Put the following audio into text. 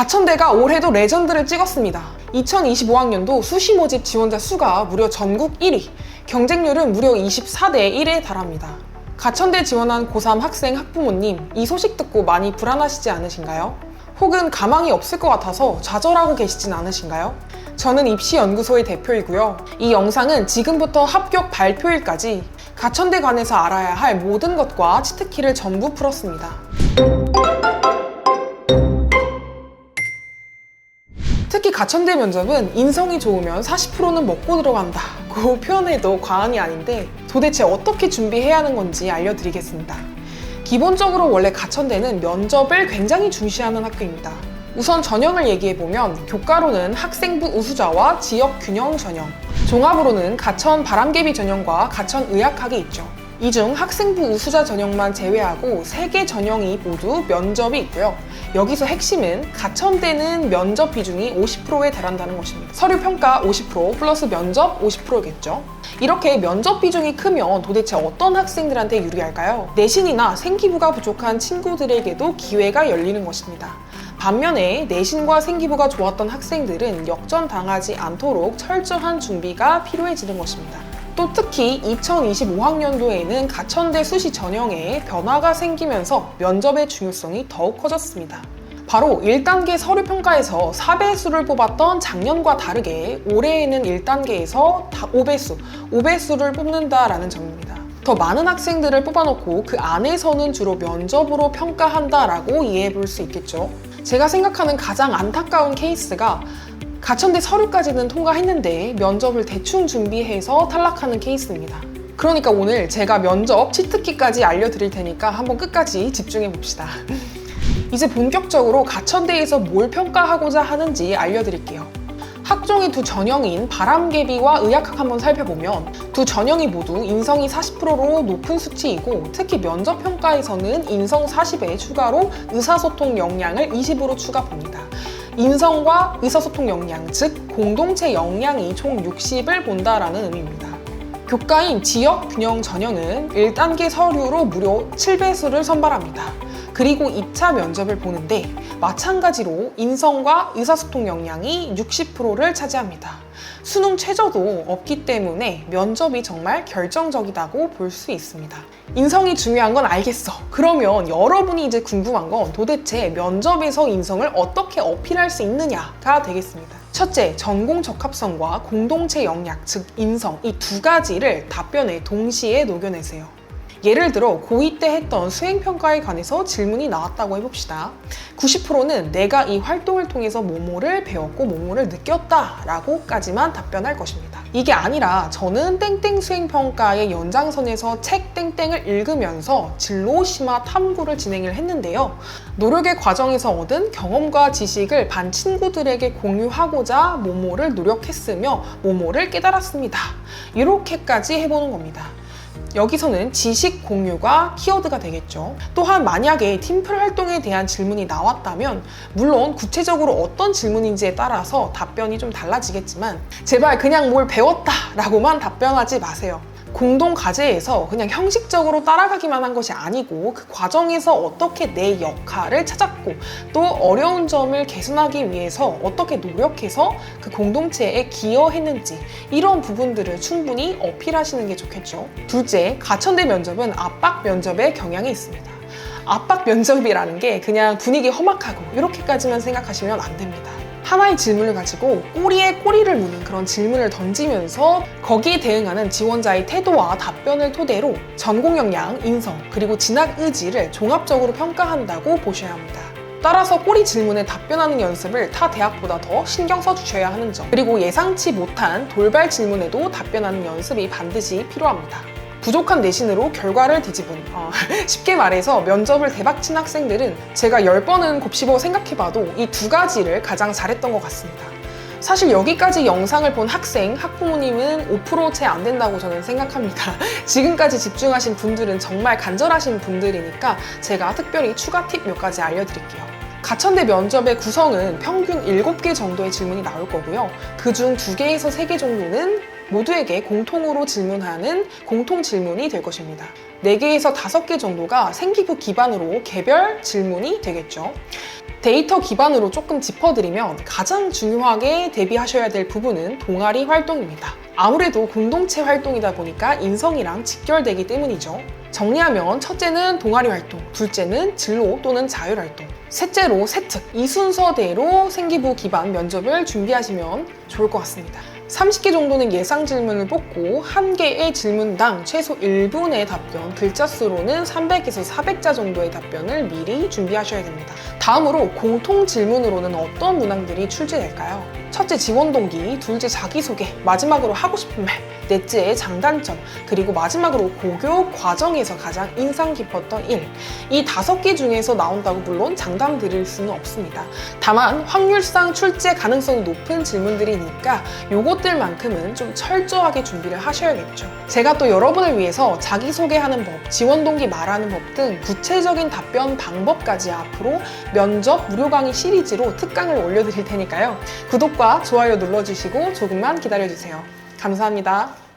가천대가 올해도 레전드를 찍었습니다. 2025학년도 수시 모집 지원자 수가 무려 전국 1위, 경쟁률은 무려 24대 1에 달합니다. 가천대 지원한 고3 학생 학부모님, 이 소식 듣고 많이 불안하시지 않으신가요? 혹은 가망이 없을 것 같아서 좌절하고 계시진 않으신가요? 저는 입시연구소의 대표이고요. 이 영상은 지금부터 합격 발표일까지 가천대 관해서 알아야 할 모든 것과 치트키를 전부 풀었습니다. 가천대 면접은 인성이 좋으면 40%는 먹고 들어간다. 그 표현해도 과언이 아닌데 도대체 어떻게 준비해야 하는 건지 알려드리겠습니다. 기본적으로 원래 가천대는 면접을 굉장히 중시하는 학교입니다. 우선 전형을 얘기해보면 교과로는 학생부 우수자와 지역 균형 전형, 종합으로는 가천 바람개비 전형과 가천 의학학이 있죠. 이 중 학생부 우수자 전형만 제외하고 세개 전형이 모두 면접이 있고요. 여기서 핵심은 가천대는 면접 비중이 50%에 달한다는 것입니다. 서류 평가 50% 플러스 면접 50%겠죠. 이렇게 면접 비중이 크면 도대체 어떤 학생들한테 유리할까요? 내신이나 생기부가 부족한 친구들에게도 기회가 열리는 것입니다. 반면에 내신과 생기부가 좋았던 학생들은 역전당하지 않도록 철저한 준비가 필요해지는 것입니다. 또 특히 2025학년도에는 가천대 수시 전형에 변화가 생기면서 면접의 중요성이 더욱 커졌습니다. 바로 1단계 서류 평가에서 4배수를 뽑았던 작년과 다르게 올해에는 1단계에서 5배수, 5배수를 뽑는다라는 점입니다. 더 많은 학생들을 뽑아놓고 그 안에서는 주로 면접으로 평가한다라고 이해해 볼 수 있겠죠. 제가 생각하는 가장 안타까운 케이스가 가천대 서류까지는 통과했는데 면접을 대충 준비해서 탈락하는 케이스입니다. 그러니까 오늘 제가 면접 치트키까지 알려드릴 테니까 한번 끝까지 집중해 봅시다. 이제 본격적으로 가천대에서 뭘 평가하고자 하는지 알려드릴게요. 학종의 두 전형인 바람개비와 의학학 한번 살펴보면 두 전형이 모두 인성이 40%로 높은 수치이고 특히 면접 평가에서는 인성 40에 추가로 의사소통 역량을 20으로 추가 봅니다. 인성과 의사소통 역량, 즉 공동체 역량이 총 60을 본다라는 의미입니다. 교과인 지역 균형 전형은 1단계 서류로 무려 7배수를 선발합니다. 그리고 2차 면접을 보는데 마찬가지로 인성과 의사소통 역량이 60%를 차지합니다. 수능 최저도 없기 때문에 면접이 정말 결정적이다고 볼 수 있습니다. 인성이 중요한 건 알겠어. 그러면 여러분이 이제 궁금한 건 도대체 면접에서 인성을 어떻게 어필할 수 있느냐가 되겠습니다. 첫째, 전공 적합성과 공동체 역량, 즉 인성 이 두 가지를 답변에 동시에 녹여내세요. 예를 들어 고2 때 했던 수행평가에 관해서 질문이 나왔다고 해봅시다. 90%는 내가 이 활동을 통해서 뭐뭐를 배웠고 뭐뭐를 느꼈다 라고까지만 답변할 것입니다. 이게 아니라 저는 땡땡 수행평가의 연장선에서 책 땡땡을 읽으면서 진로 심화 탐구를 진행을 했는데요. 노력의 과정에서 얻은 경험과 지식을 반 친구들에게 공유하고자 뭐뭐를 노력했으며 뭐뭐를 깨달았습니다. 이렇게까지 해보는 겁니다. 여기서는 지식 공유가 키워드가 되겠죠. 또한 만약에 팀플 활동에 대한 질문이 나왔다면 물론 구체적으로 어떤 질문인지에 따라서 답변이 좀 달라지겠지만 제발 그냥 뭘 배웠다 라고만 답변하지 마세요. 공동 과제에서 그냥 형식적으로 따라가기만 한 것이 아니고 그 과정에서 어떻게 내 역할을 찾았고 또 어려운 점을 개선하기 위해서 어떻게 노력해서 그 공동체에 기여했는지 이런 부분들을 충분히 어필하시는 게 좋겠죠. 둘째, 가천대 면접은 압박 면접의 경향이 있습니다. 압박 면접이라는 게 그냥 분위기 험악하고 이렇게까지만 생각하시면 안 됩니다. 하나의 질문을 가지고 꼬리에 꼬리를 무는 그런 질문을 던지면서 거기에 대응하는 지원자의 태도와 답변을 토대로 전공 역량, 인성, 그리고 진학 의지를 종합적으로 평가한다고 보셔야 합니다. 따라서 꼬리 질문에 답변하는 연습을 타 대학보다 더 신경 써 주셔야 하는 점. 그리고 예상치 못한 돌발 질문에도 답변하는 연습이 반드시 필요합니다. 부족한 내신으로 결과를 뒤집은 어, 쉽게 말해서 면접을 대박친 학생들은 제가 10번은 곱씹어 생각해봐도 이 두 가지를 가장 잘했던 것 같습니다. 사실 여기까지 영상을 본 학생, 학부모님은 5%채 안 된다고 저는 생각합니다. 지금까지 집중하신 분들은 정말 간절하신 분들이니까 제가 특별히 추가 팁 몇 가지 알려드릴게요. 가천대 면접의 구성은 평균 7개 정도의 질문이 나올 거고요. 그중 2개에서 3개 정도는 모두에게 공통으로 질문하는 공통 질문이 될 것입니다. 4개에서 5개 정도가 생기부 기반으로 개별 질문이 되겠죠. 데이터 기반으로 조금 짚어드리면 가장 중요하게 대비하셔야 될 부분은 동아리 활동입니다. 아무래도 공동체 활동이다 보니까 인성이랑 직결되기 때문이죠. 정리하면 첫째는 동아리 활동, 둘째는 진로 또는 자율 활동, 셋째로 세특, 이 순서대로 생기부 기반 면접을 준비하시면 좋을 것 같습니다. 30개 정도는 예상 질문을 뽑고 한 개의 질문당 최소 1분의 답변, 글자 수로는 300에서 400자 정도의 답변을 미리 준비하셔야 됩니다. 다음으로 공통 질문으로는 어떤 문항들이 출제될까요? 첫째 지원 동기, 둘째 자기소개, 마지막으로 하고 싶은 말, 넷째 장단점, 그리고 마지막으로 고교 과정에서 가장 인상 깊었던 일. 이 다섯 개 중에서 나온다고 물론 장담 드릴 수는 없습니다. 다만 확률상 출제 가능성이 높은 질문들이니까 요것들만큼은 좀 철저하게 준비를 하셔야겠죠. 제가 또 여러분을 위해서 자기소개하는 법, 지원 동기 말하는 법 등 구체적인 답변 방법까지 앞으로 면접 무료 강의 시리즈로 특강을 올려드릴 테니까요. 구독과 좋아요 눌러주시고 조금만 기다려주세요. 감사합니다.